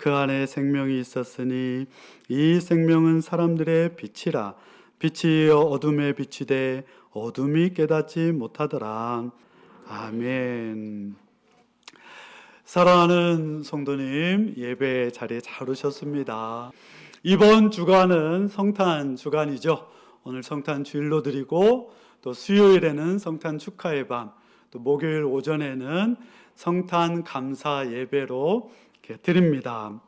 그 안에 생명이 있었으니 이 생명은 사람들의 빛이라 빛이 어둠에 비치되 어둠이 깨닫지 못하더라. 아멘. 사랑하는 성도님, 예배 자리에 잘 오셨습니다. 이번 주간은 성탄 주간이죠. 오늘 성탄 주일로 드리고 또 수요일에는 성탄 축하의 밤, 또 목요일 오전에는 성탄 감사 예배로 드립니다.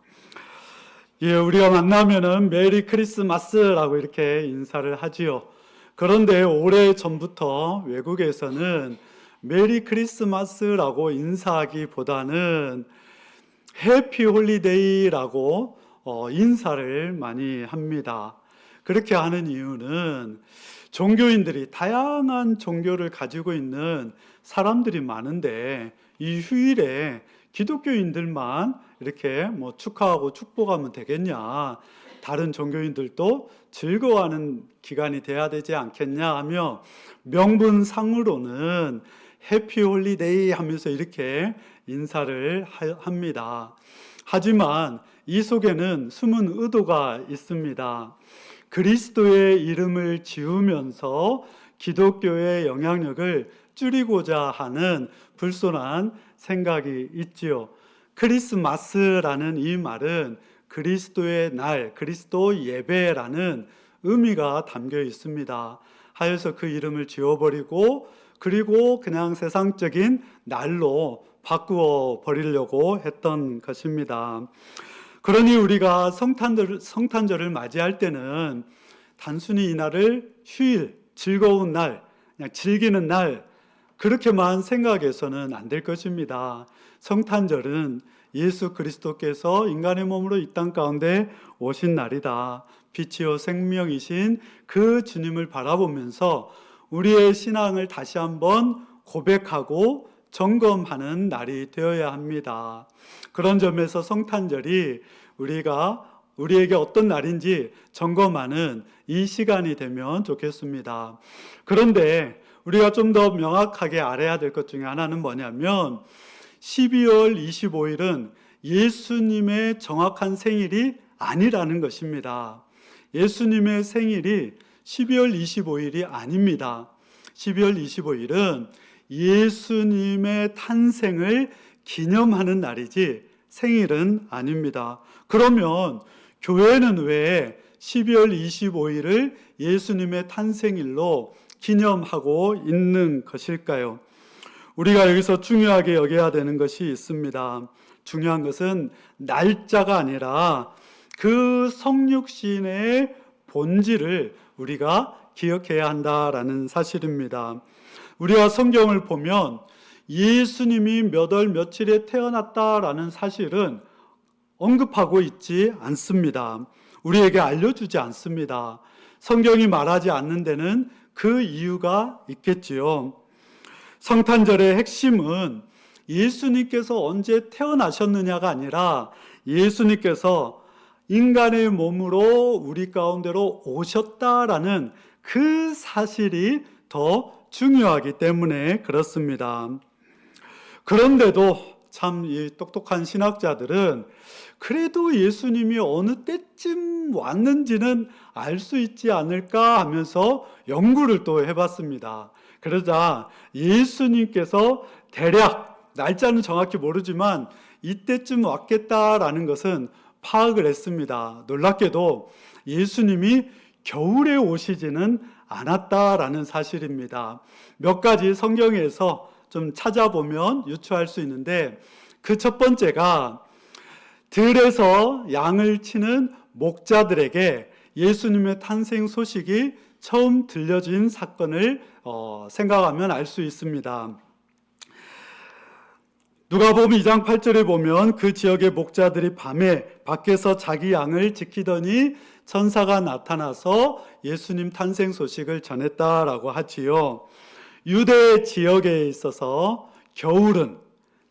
예, 우리가 만나면은 메리 크리스마스라고 이렇게 인사를 하지요. 그런데 오래 전부터 외국에서는 메리 크리스마스라고 인사하기보다는 해피 홀리데이라고 어, 인사를 많이 합니다. 그렇게 하는 이유는 종교인들이 다양한 종교를 가지고 있는 사람들이 많은데 이 휴일에 기독교인들만 이렇게 뭐 축하하고 축복하면 되겠냐. 다른 종교인들도 즐거워하는 기간이 돼야 되지 않겠냐 하며 명분상으로는 해피 홀리데이 하면서 이렇게 인사를 하- 합니다. 하지만 이 속에는 숨은 의도가 있습니다. 그리스도의 이름을 지우면서 기독교의 영향력을 줄이고자 하는 불손한 생각이 있지요. 크리스마스라는 이 말은 그리스도의 날, 그리스도 예배라는 의미가 담겨 있습니다. 하여서 그 이름을 지워버리고 그리고 그냥 세상적인 날로 바꾸어 버리려고 했던 것입니다. 그러니 우리가 성탄절, 성탄절을 맞이할 때는 단순히 이 날을 휴일, 즐거운 날, 그냥 즐기는 날, 그렇게만 생각해서는 안 될 것입니다. 성탄절은 예수 그리스도께서 인간의 몸으로 이 땅 가운데 오신 날이다. 빛이요 생명이신 그 주님을 바라보면서 우리의 신앙을 다시 한번 고백하고 점검하는 날이 되어야 합니다. 그런 점에서 성탄절이 우리가 우리에게 어떤 날인지 점검하는 이 시간이 되면 좋겠습니다. 그런데 우리가 좀 더 명확하게 알아야 될 것 중에 하나는 뭐냐면 12월 25일은 예수님의 정확한 생일이 아니라는 것입니다. 예수님의 생일이 12월 25일이 아닙니다. 12월 25일은 예수님의 탄생을 기념하는 날이지 생일은 아닙니다. 그러면 교회는 왜 12월 25일을 예수님의 탄생일로 기념하고 있는 것일까요? 우리가 여기서 중요하게 여겨야 되는 것이 있습니다. 중요한 것은 날짜가 아니라 그 성육신의 본질을 우리가 기억해야 한다라는 사실입니다. 우리가 성경을 보면 예수님이 몇 월 며칠에 태어났다라는 사실은 언급하고 있지 않습니다. 우리에게 알려주지 않습니다. 성경이 말하지 않는 데는 그 이유가 있겠지요. 성탄절의 핵심은 예수님께서 언제 태어나셨느냐가 아니라 예수님께서 인간의 몸으로 우리 가운데로 오셨다라는 그 사실이 더 중요하기 때문에 그렇습니다. 그런데도 참 이 똑똑한 신학자들은 그래도 예수님이 어느 때쯤 왔는지는 알 수 있지 않을까 하면서 연구를 또 해봤습니다. 그러자 예수님께서 대략 날짜는 정확히 모르지만 이때쯤 왔겠다라는 것은 파악을 했습니다. 놀랍게도 예수님이 겨울에 오시지는 않았다라는 사실입니다. 몇 가지 성경에서 좀 찾아보면 유추할 수 있는데 그 첫 번째가 들에서 양을 치는 목자들에게 예수님의 탄생 소식이 처음 들려진 사건을 어, 생각하면 알 수 있습니다. 누가복음 2장 8절에 보면 그 지역의 목자들이 밤에 밖에서 자기 양을 지키더니 천사가 나타나서 예수님 탄생 소식을 전했다라고 하지요. 유대 지역에 있어서 겨울은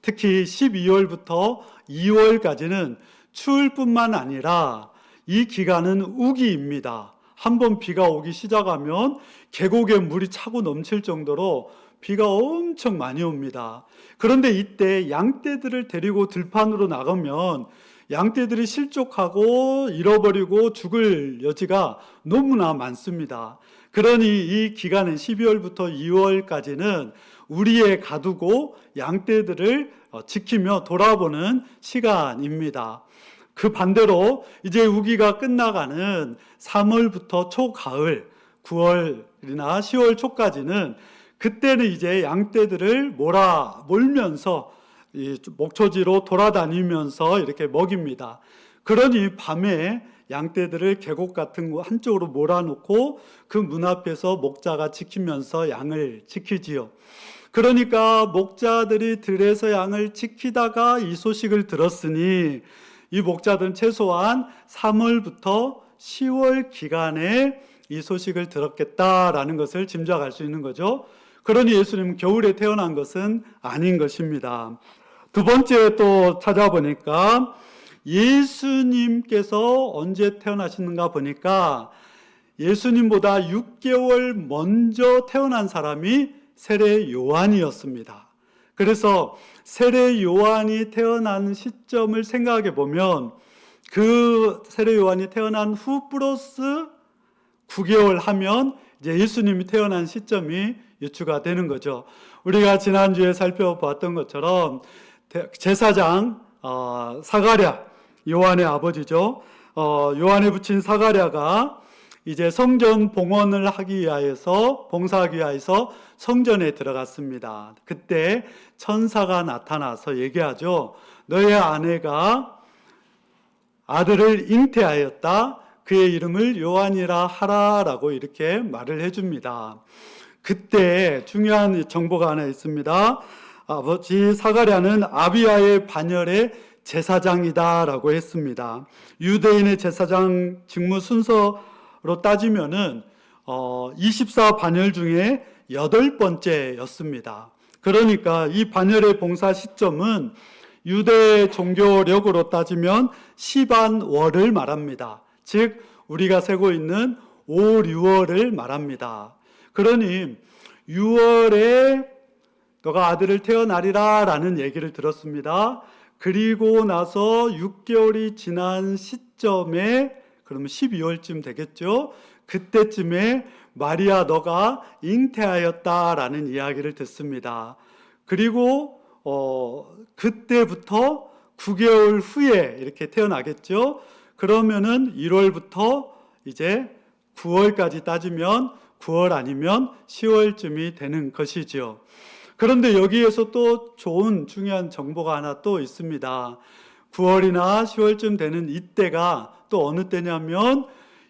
특히 12월부터 2월까지는 추울 뿐만 아니라 이 기간은 우기입니다. 한 번 비가 오기 시작하면 계곡에 물이 차고 넘칠 정도로 비가 엄청 많이 옵니다. 그런데 이때 양떼들을 데리고 들판으로 나가면 양떼들이 실족하고 잃어버리고 죽을 여지가 너무나 많습니다. 그러니 이 기간은 12월부터 2월까지는 우리의 가두고 양떼들을 어, 지키며 돌아보는 시간입니다. 그 반대로 이제 우기가 끝나가는 3월부터 초가을, 9월이나 10월 초까지는 그때는 이제 양떼들을 몰아 몰면서 이 목초지로 돌아다니면서 이렇게 먹입니다. 그러니 밤에 양떼들을 계곡 같은 곳 한쪽으로 몰아놓고 그 문 앞에서 목자가 지키면서 양을 지키지요. 그러니까 목자들이 들에서 양을 지키다가 이 소식을 들었으니 이 목자들은 최소한 3월부터 10월 기간에 이 소식을 들었겠다라는 것을 짐작할 수 있는 거죠. 그러니 예수님은 겨울에 태어난 것은 아닌 것입니다. 두 번째 또 찾아보니까 예수님께서 언제 태어나시는가 보니까 예수님보다 6개월 먼저 태어난 사람이 세례 요한이었습니다. 그래서 세례 요한이 태어난 시점을 생각해 보면 그 세례 요한이 태어난 후 플러스 9개월 하면 이제 예수님이 태어난 시점이 유추가 되는 거죠. 우리가 지난주에 살펴봤던 것처럼 제사장 어, 사가랴 요한의 아버지죠. 어, 요한의 부친 사가랴가 이제 성전 봉헌을 하기 위하여서 봉사하기 위하여서 성전에 들어갔습니다. 그때 천사가 나타나서 얘기하죠. 너의 아내가 아들을 잉태하였다. 그의 이름을 요한이라 하라라고 이렇게 말을 해줍니다. 그때 중요한 정보가 하나 있습니다. 아버지 사가랴는 아비야의 반열의 제사장이다라고 했습니다. 유대인의 제사장 직무 순서 로 따지면은 어, 24 반열 중에 여덟 번째였습니다. 그러니까 이 반열의 봉사 시점은 유대 종교력으로 따지면 시반월을 말합니다. 즉 우리가 세고 있는 5, 6월을 말합니다. 그러니 6월에 너가 아들을 태어나리라 라는 얘기를 들었습니다. 그리고 나서 6개월이 지난 시점에 그러면 12월쯤 되겠죠. 그때쯤에 마리아 너가 잉태하였다라는 이야기를 듣습니다. 그리고 어 그때부터 9개월 후에 이렇게 태어나겠죠. 그러면은 1월부터 이제 9월까지 따지면 9월 아니면 10월쯤이 되는 것이죠. 그런데 여기에서 또 좋은 중요한 정보가 하나 또 있습니다. 9월이나 10월쯤 되는 이때가 또 어느 때냐면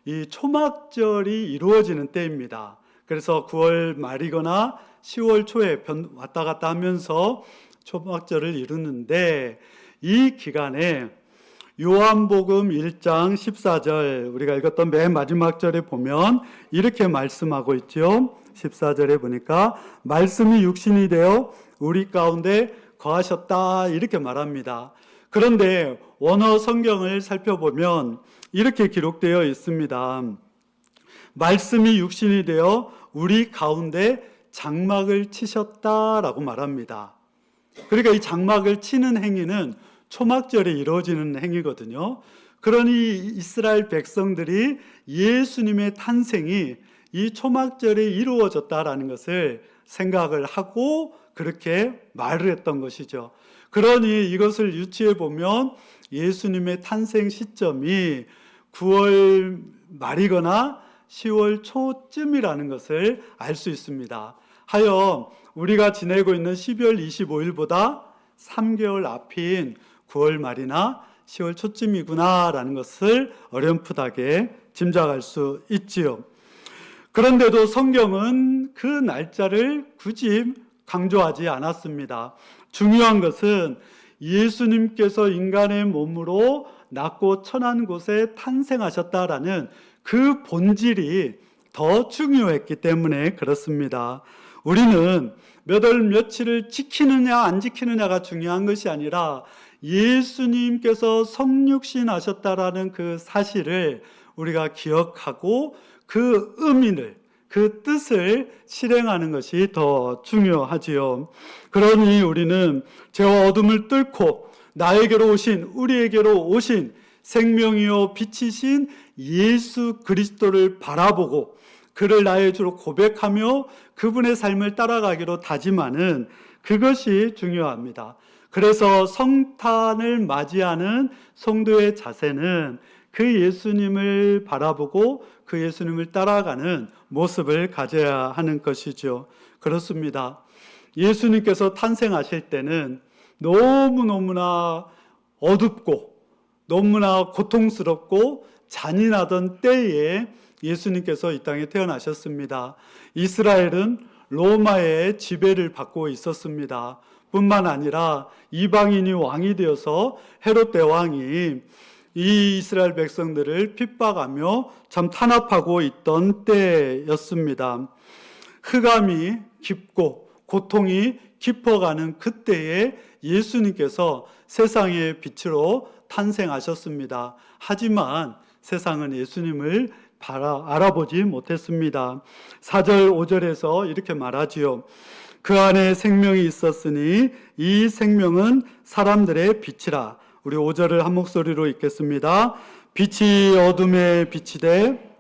이 초막절이 이루어지는 때입니다. 그래서 9월 말이거나 10월 초에 왔다 갔다 하면서 초막절을 이루는데 이 기간에 요한복음 1장 14절 우리가 읽었던 맨 마지막 절에 보면 이렇게 말씀하고 있죠. 14절에 보니까 말씀이 육신이 되어 우리 가운데 거하셨다 이렇게 말합니다. 그런데 원어 성경을 살펴보면 이렇게 기록되어 있습니다. 말씀이 육신이 되어 우리 가운데 장막을 치셨다라고 말합니다. 그러니까 이 장막을 치는 행위는 초막절에 이루어지는 행위거든요. 그러니 이스라엘 백성들이 예수님의 탄생이 이 초막절에 이루어졌다라는 것을 생각을 하고 그렇게 말을 했던 것이죠. 그러니 이것을 유추해 보면 예수님의 탄생 시점이 9월 말이거나 10월 초쯤이라는 것을 알 수 있습니다. 하여 우리가 지내고 있는 12월 25일보다 3개월 앞인 9월 말이나 10월 초쯤이구나라는 것을 어렴풋하게 짐작할 수 있지요. 그런데도 성경은 그 날짜를 굳이 강조하지 않았습니다. 중요한 것은 예수님께서 인간의 몸으로 낮고 천한 곳에 탄생하셨다라는 그 본질이 더 중요했기 때문에 그렇습니다. 우리는 몇 월 며칠을 지키느냐 안 지키느냐가 중요한 것이 아니라 예수님께서 성육신 하셨다라는 그 사실을 우리가 기억하고 그 의미를 그 뜻을 실행하는 것이 더 중요하지요. 그러니 우리는 죄와 어둠을 뚫고 나에게로 오신 우리에게로 오신 생명이요 빛이신 예수 그리스도를 바라보고 그를 나의 주로 고백하며 그분의 삶을 따라가기로 다짐하는 그것이 중요합니다. 그래서 성탄을 맞이하는 성도의 자세는 그 예수님을 바라보고 그 예수님을 따라가는 모습을 가져야 하는 것이죠. 그렇습니다. 예수님께서 탄생하실 때는 너무너무나 어둡고 너무나 고통스럽고 잔인하던 때에 예수님께서 이 땅에 태어나셨습니다. 이스라엘은 로마의 지배를 받고 있었습니다. 뿐만 아니라 이방인이 왕이 되어서 헤롯 대왕이 이 이스라엘 백성들을 핍박하며 참 탄압하고 있던 때였습니다. 흑암이 깊고 고통이 깊어가는 그때에 예수님께서 세상의 빛으로 탄생하셨습니다. 하지만 세상은 예수님을 바라, 알아보지 못했습니다. 4절, 5절에서 이렇게 말하지요. 그 안에 생명이 있었으니 이 생명은 사람들의 빛이라. 우리 5절을 한 목소리로 읽겠습니다. 빛이 어둠에 돼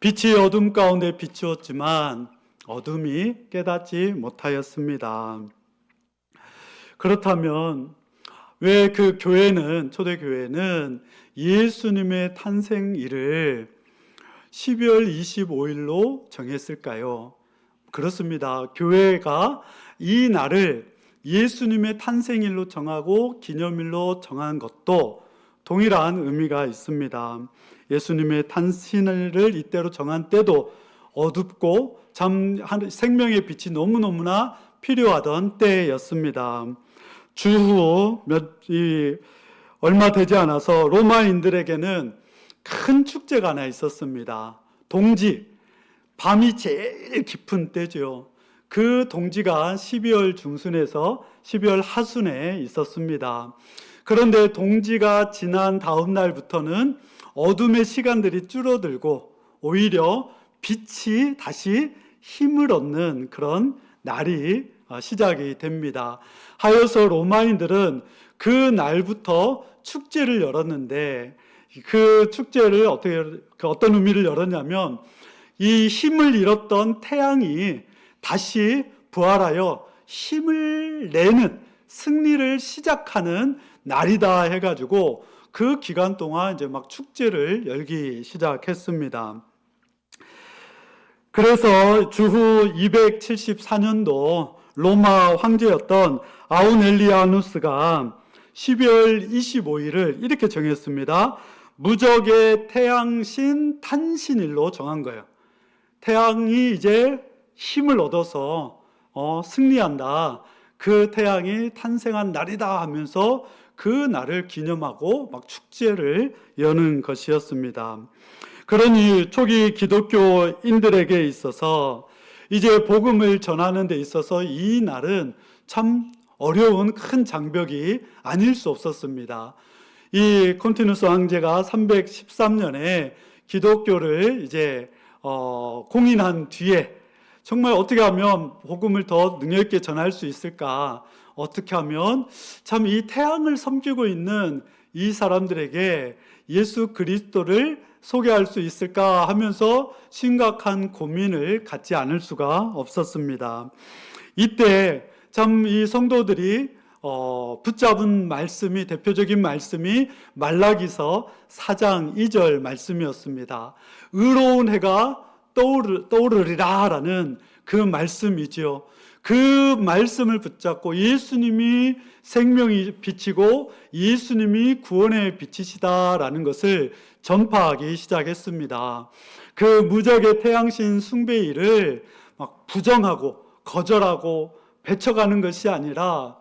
빛이 어둠 가운데 비추었지만 어둠이 깨닫지 못하였습니다. 그렇다면 왜 그 교회는 초대교회는 예수님의 탄생일을 12월 25일로 정했을까요? 그렇습니다. 교회가 이 날을 예수님의 탄생일로 정하고 기념일로 정한 것도 동일한 의미가 있습니다. 예수님의 탄신을 이때로 정한 때도 어둡고 참 생명의 빛이 너무너무나 필요하던 때였습니다. 주후 몇, 이, 얼마 되지 않아서 로마인들에게는 큰 축제가 하나 있었습니다. 동지. 밤이 제일 깊은 때죠. 그 동지가 12월 중순에서 12월 하순에 있었습니다. 그런데 동지가 지난 다음 날부터는 어둠의 시간들이 줄어들고 오히려 빛이 다시 힘을 얻는 그런 날이 어, 시작이 됩니다. 하여서 로마인들은 그 날부터 축제를 열었는데 그 축제를 어떻게 그 어떤 의미를 열었냐면 이 힘을 잃었던 태양이 다시 부활하여 힘을 내는 승리를 시작하는 날이다 해가지고 그 기간 동안 이제 막 축제를 열기 시작했습니다. 그래서 주후 274년도 로마 황제였던 아우넬리아누스가 12월 25일을 이렇게 정했습니다. 무적의 태양신 탄신일로 정한 거예요. 태양이 이제 힘을 얻어서 어, 승리한다. 그 태양이 탄생한 날이다 하면서 그 날을 기념하고 막 축제를 여는 것이었습니다. 그러니 초기 기독교인들에게 있어서 이제 복음을 전하는 데 있어서 이 날은 참 어려운 큰 장벽이 아닐 수 없었습니다. 이 콘티누스 황제가 313년에 기독교를 이제 어, 공인한 뒤에 정말 어떻게 하면 복음을 더 능력 있게 전할 수 있을까? 어떻게 하면 참 이 태양을 섬기고 있는 이 사람들에게 예수 그리스도를 소개할 수 있을까 하면서 심각한 고민을 갖지 않을 수가 없었습니다. 이때 참 이 성도들이 어, 붙잡은 말씀이 대표적인 말씀이 말라기서 4장 2절 말씀이었습니다. 의로운 해가 떠오르, 떠오르리라라는 그 말씀이지요. 그 말씀을 붙잡고 예수님이 생명이 빛이고 예수님이 구원의 빛이시다라는 것을 전파하기 시작했습니다. 그 무적의 태양신 숭배일을 막 부정하고 거절하고 배척하는 것이 아니라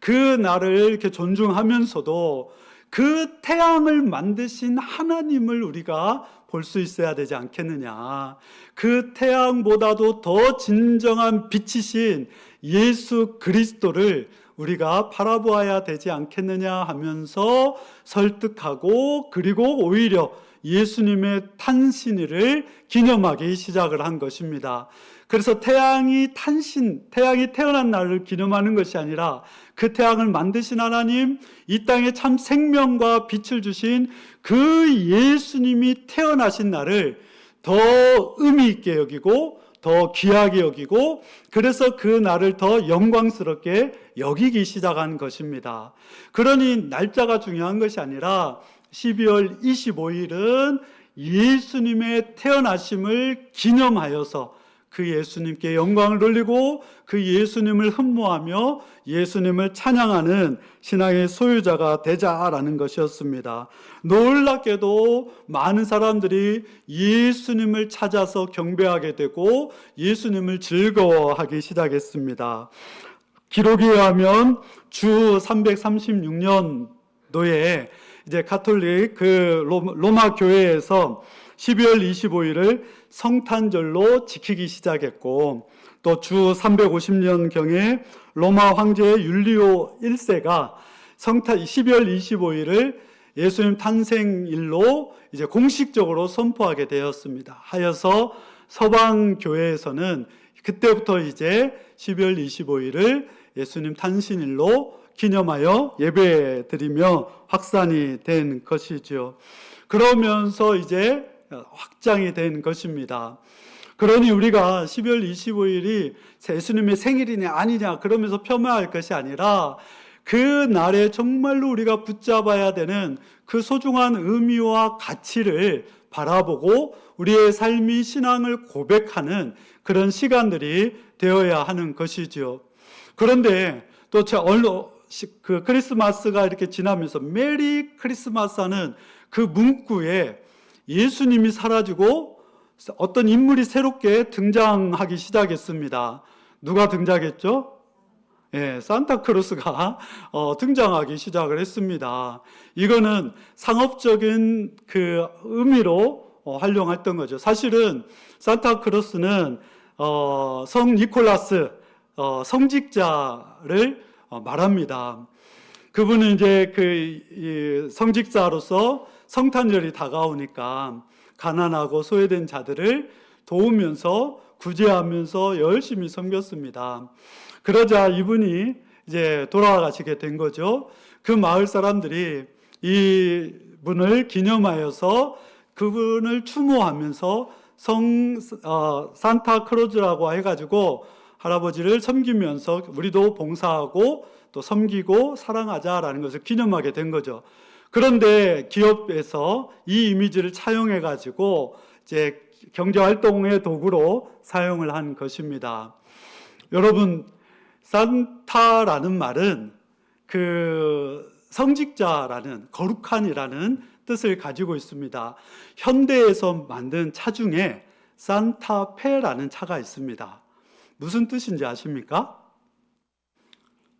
그 날을 이렇게 존중하면서도 그 태양을 만드신 하나님을 우리가 볼 수 있어야 되지 않겠느냐. 그 태양보다도 더 진정한 빛이신 예수 그리스도를 우리가 바라보아야 되지 않겠느냐 하면서 설득하고 그리고 오히려 예수님의 탄신일을 기념하기 시작을 한 것입니다. 그래서 태양이 탄신, 태양이 태어난 날을 기념하는 것이 아니라 그 태양을 만드신 하나님, 이 땅에 참 생명과 빛을 주신 그 예수님이 태어나신 날을 더 의미 있게 여기고 더 귀하게 여기고 그래서 그 날을 더 영광스럽게 여기기 시작한 것입니다. 그러니 날짜가 중요한 것이 아니라 12월 25일은 예수님의 태어나심을 기념하여서 그 예수님께 영광을 돌리고 그 예수님을 흠모하며 예수님을 찬양하는 신앙의 소유자가 되자라는 것이었습니다. 놀랍게도 많은 사람들이 예수님을 찾아서 경배하게 되고 예수님을 즐거워하기 시작했습니다. 기록에 의하면 주 336년도에 이제 가톨릭 그 로- 로마 교회에서 12월 25일을 성탄절로 지키기 시작했고 또 주 350년경에 로마 황제 율리오 1세가 성탄 12월 25일을 예수님 탄생일로 이제 공식적으로 선포하게 되었습니다. 하여서 서방 교회에서는 그때부터 이제 12월 25일을 예수님 탄신일로 기념하여 예배 드리며 확산이 된 것이죠. 그러면서 이제 확장이 된 것입니다. 그러니 우리가 12월 25일이 예수님의 생일이냐 아니냐 그러면서 폄하할 것이 아니라 그 날에 정말로 우리가 붙잡아야 되는 그 소중한 의미와 가치를 바라보고 우리의 삶이 신앙을 고백하는 그런 시간들이 되어야 하는 것이죠. 그런데 또제 얼로 그 크리스마스가 이렇게 지나면서 메리 크리스마스 하는 그 문구에 예수님이 사라지고 어떤 인물이 새롭게 등장하기 시작했습니다. 누가 등장했죠? 예, 산타크로스가 어, 등장하기 시작을 했습니다. 이거는 상업적인 그 의미로 어, 활용했던 거죠. 사실은 산타크로스는 어, 성 니콜라스 어, 성직자를 어, 말합니다. 그분은 이제 그 이, 성직자로서 성탄절이 다가오니까 가난하고 소외된 자들을 도우면서 구제하면서 열심히 섬겼습니다. 그러자 이분이 이제 돌아가시게 된 거죠. 그 마을 사람들이 이 분을 기념하여서 그분을 추모하면서 성 어, 산타 크로즈라고 해가지고 할아버지를 섬기면서 우리도 봉사하고 또 섬기고 사랑하자라는 것을 기념하게 된 거죠. 그런데 기업에서 이 이미지를 차용해 가지고 이제 경제 활동의 도구로 사용을 한 것입니다. 여러분 산타라는 말은 그 성직자라는 거룩한이라는 뜻을 가지고 있습니다. 현대에서 만든 차 중에 산타페라는 차가 있습니다. 무슨 뜻인지 아십니까?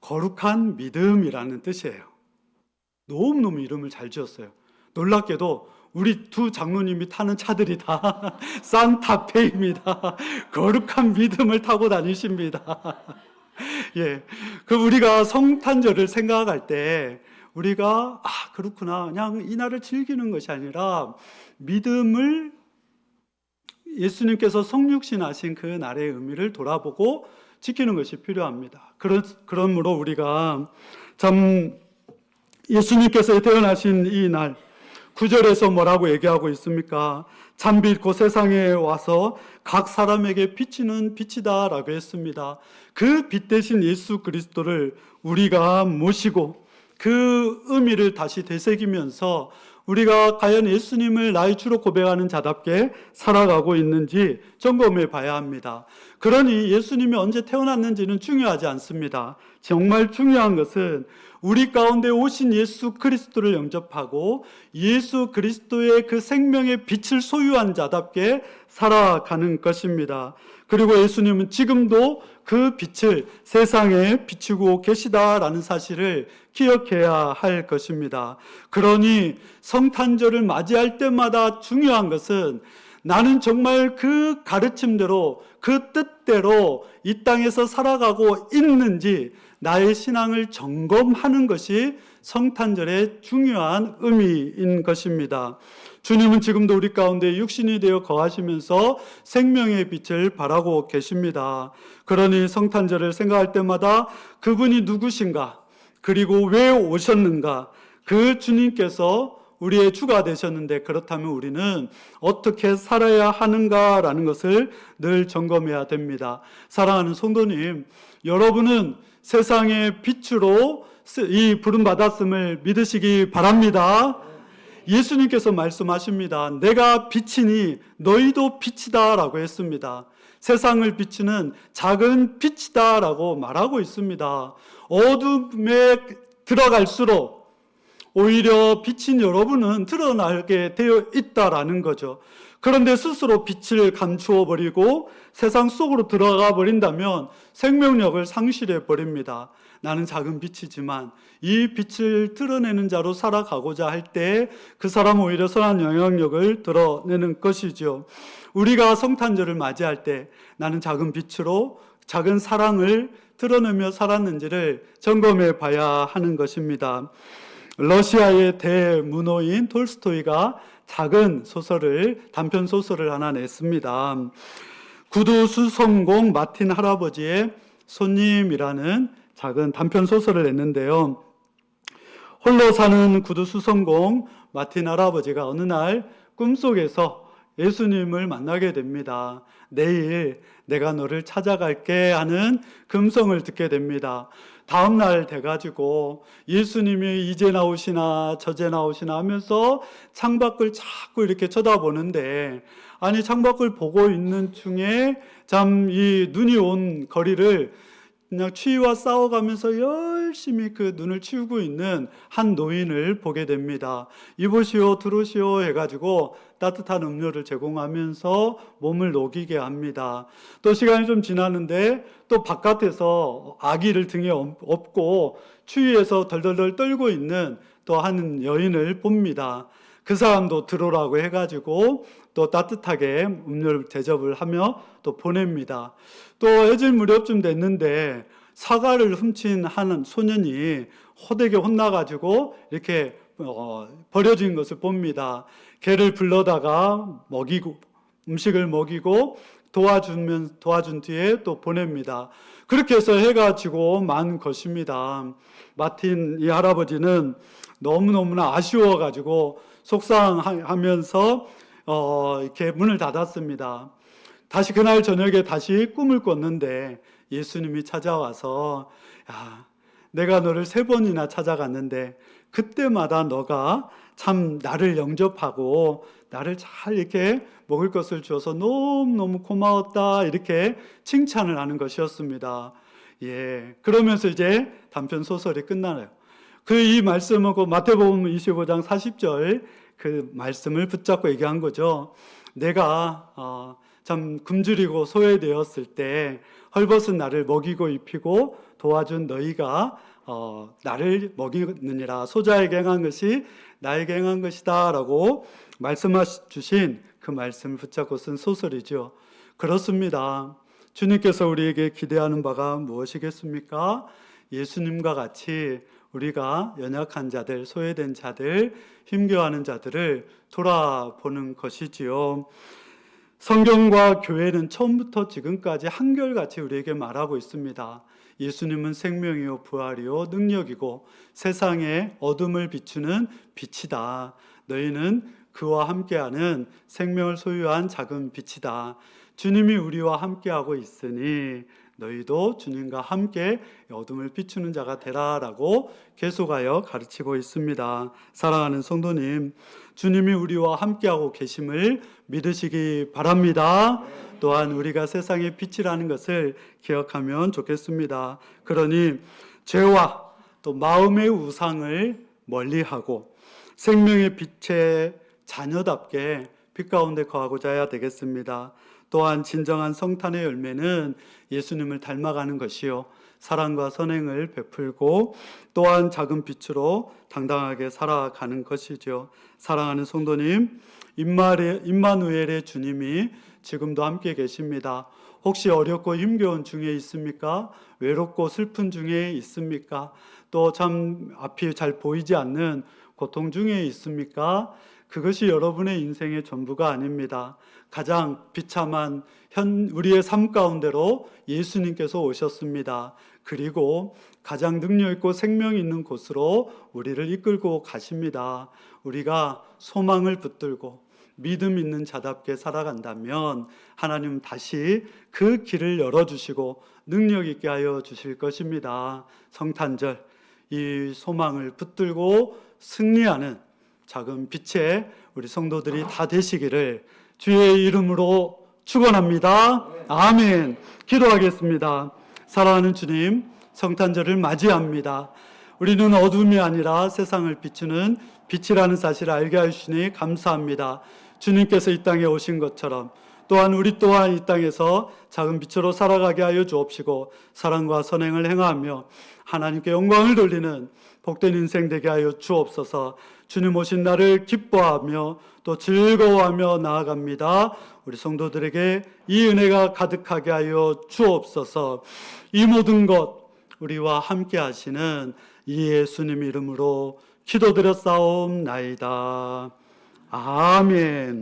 거룩한 믿음이라는 뜻이에요. 너무너무 이름을 잘 지었어요. 놀랍게도 우리 두 장로님이 타는 차들이 다 산타페입니다. 거룩한 믿음을 타고 다니십니다. 예. 그 우리가 성탄절을 생각할 때 우리가 아, 그렇구나. 그냥 이 날을 즐기는 것이 아니라 믿음을 예수님께서 성육신하신 그 날의 의미를 돌아보고 지키는 것이 필요합니다. 그러, 그러므로 우리가 참 예수님께서 태어나신 이 날, 구절에서 뭐라고 얘기하고 있습니까? 참빛 그 세상에 와서 각 사람에게 비치는 빛이다라고 했습니다. 그 빛 대신 예수 그리스도를 우리가 모시고 그 의미를 다시 되새기면서 우리가 과연 예수님을 나의 주로 고백하는 자답게 살아가고 있는지 점검해 봐야 합니다. 그러니 예수님이 언제 태어났는지는 중요하지 않습니다. 정말 중요한 것은 우리 가운데 오신 예수 그리스도를 영접하고 예수 그리스도의 그 생명의 빛을 소유한 자답게 살아가는 것입니다. 그리고 예수님은 지금도 그 빛을 세상에 비추고 계시다라는 사실을 기억해야 할 것입니다. 그러니 성탄절을 맞이할 때마다 중요한 것은 나는 정말 그 가르침대로 그 뜻대로 이 땅에서 살아가고 있는지 나의 신앙을 점검하는 것이 성탄절의 중요한 의미인 것입니다. 주님은 지금도 우리 가운데 육신이 되어 거하시면서 생명의 빛을 발하고 계십니다. 그러니 성탄절을 생각할 때마다 그분이 누구신가, 그리고 왜 오셨는가, 그 주님께서 우리의 주가 되셨는데 그렇다면 우리는 어떻게 살아야 하는가라는 것을 늘 점검해야 됩니다. 사랑하는 성도님, 여러분은 세상의 빛으로 이 부름 받았음을 믿으시기 바랍니다. 예수님께서 말씀하십니다. 내가 빛이니 너희도 빛이다라고 했습니다. 세상을 비추는 작은 빛이다라고 말하고 있습니다. 어둠에 들어갈수록 오히려 빛인 여러분은 드러나게 되어 있다라는 거죠. 그런데 스스로 빛을 감추어 버리고 세상 속으로 들어가 버린다면 생명력을 상실해 버립니다. 나는 작은 빛이지만 이 빛을 드러내는 자로 살아가고자 할 때 그 사람 오히려 선한 영향력을 드러내는 것이죠. 우리가 성탄절을 맞이할 때 나는 작은 빛으로 작은 사랑을 드러내며 살았는지를 점검해 봐야 하는 것입니다. 러시아의 대문호인 톨스토이가 작은 소설을 단편 소설을 하나 냈습니다. 구두 수성공 마틴 할아버지의 손님이라는 작은 단편 소설을 냈는데요. 홀로 사는 구두 수성공 마틴 할아버지가 어느 날 꿈속에서 예수님을 만나게 됩니다. 내일 내가 너를 찾아갈게 하는 금성을 듣게 됩니다. 다음 날 돼가지고 예수님이 이제 나오시나 저제 나오시나 하면서 창밖을 자꾸 이렇게 쳐다보는데 아니 창밖을 보고 있는 중에 참 이 눈이 온 거리를 그냥 추위와 싸워가면서 열심히 그 눈을 치우고 있는 한 노인을 보게 됩니다. 이보시오, 들어오시오 해가지고 따뜻한 음료를 제공하면서 몸을 녹이게 합니다. 또 시간이 좀 지나는데 또 바깥에서 아기를 등에 업고 추위에서 덜덜덜 떨고 있는 또 한 여인을 봅니다. 그 사람도 들어오라고 해가지고 또 따뜻하게 음료를 대접을 하며 또 보냅니다. 또 해질 무렵쯤 됐는데 사과를 훔친 한 소년이 호되게 혼나가지고 이렇게 어, 버려진 것을 봅니다. 개를 불러다가 먹이고 음식을 먹이고 도와주면 도와준 뒤에 또 보냅니다. 그렇게 해서 해가 지고 만 것입니다. 마틴 이 할아버지는 너무 너무나 아쉬워가지고 속상하면서 어, 이렇게 문을 닫았습니다. 다시 그날 저녁에 다시 꿈을 꿨는데 예수님이 찾아와서 야, 내가 너를 세 번이나 찾아갔는데 그때마다 너가 참 나를 영접하고 나를 잘 이렇게 먹을 것을 주어서 너무너무 고마웠다 이렇게 칭찬을 하는 것이었습니다. 예. 그러면서 이제 단편 소설이 끝나요. 그 이 말씀은 그 마태복음 25장 40절 그 말씀을 붙잡고 얘기한 거죠. 내가 어, 참 굶주리고 소외되었을 때 헐벗은 나를 먹이고 입히고 도와준 너희가 어, 나를 먹이느니라 소자에게 행한 것이 나에게 행한 것이다라고 말씀하신 그 말씀을 붙잡고 쓴 소설이죠. 그렇습니다. 주님께서 우리에게 기대하는 바가 무엇이겠습니까? 예수님과 같이 우리가 연약한 자들, 소외된 자들, 힘겨워하는 자들을 돌아보는 것이지요. 성경과 교회는 처음부터 지금까지 한결같이 우리에게 말하고 있습니다. 예수님은 생명이요 부활이요 능력이고 세상의 어둠을 비추는 빛이다. 너희는 그와 함께하는 생명을 소유한 작은 빛이다. 주님이 우리와 함께하고 있으니 너희도 주님과 함께 어둠을 비추는 자가 되라라고 계속하여 가르치고 있습니다. 사랑하는 성도님, 주님이 우리와 함께하고 계심을 믿으시기 바랍니다. 또한 우리가 세상의 빛이라는 것을 기억하면 좋겠습니다. 그러니 죄와 또 마음의 우상을 멀리하고 생명의 빛의 자녀답게 빛 가운데 거하고자 해야 되겠습니다. 또한 진정한 성탄의 열매는 예수님을 닮아가는 것이요. 사랑과 선행을 베풀고 또한 작은 빛으로 당당하게 살아가는 것이죠. 사랑하는 성도님, 임마누엘의 주님이 지금도 함께 계십니다. 혹시 어렵고 힘겨운 중에 있습니까? 외롭고 슬픈 중에 있습니까? 또 참 앞이 잘 보이지 않는 고통 중에 있습니까? 그것이 여러분의 인생의 전부가 아닙니다. 가장 비참한 현 우리의 삶 가운데로 예수님께서 오셨습니다. 그리고 가장 능력 있고 생명 있는 곳으로 우리를 이끌고 가십니다. 우리가 소망을 붙들고 믿음 있는 자답게 살아간다면 하나님 다시 그 길을 열어주시고 능력 있게 하여 주실 것입니다. 성탄절 이 소망을 붙들고 승리하는 작은 빛의 우리 성도들이 다 되시기를 주의 이름으로 축원합니다. 아멘. 기도하겠습니다. 사랑하는 주님, 성탄절을 맞이합니다. 우리는 어둠이 아니라 세상을 비추는 빛이라는 사실을 알게 하시니 감사합니다. 주님께서 이 땅에 오신 것처럼 또한 우리 또한 이 땅에서 작은 빛으로 살아가게 하여 주옵시고 사랑과 선행을 행하며 하나님께 영광을 돌리는 복된 인생 되게 하여 주옵소서. 주님 오신 날을 기뻐하며 또 즐거워하며 나아갑니다. 우리 성도들에게 이 은혜가 가득하게 하여 주옵소서. 이 모든 것 우리와 함께 하시는 이 예수님 이름으로 기도드렸사옵나이다. 아멘.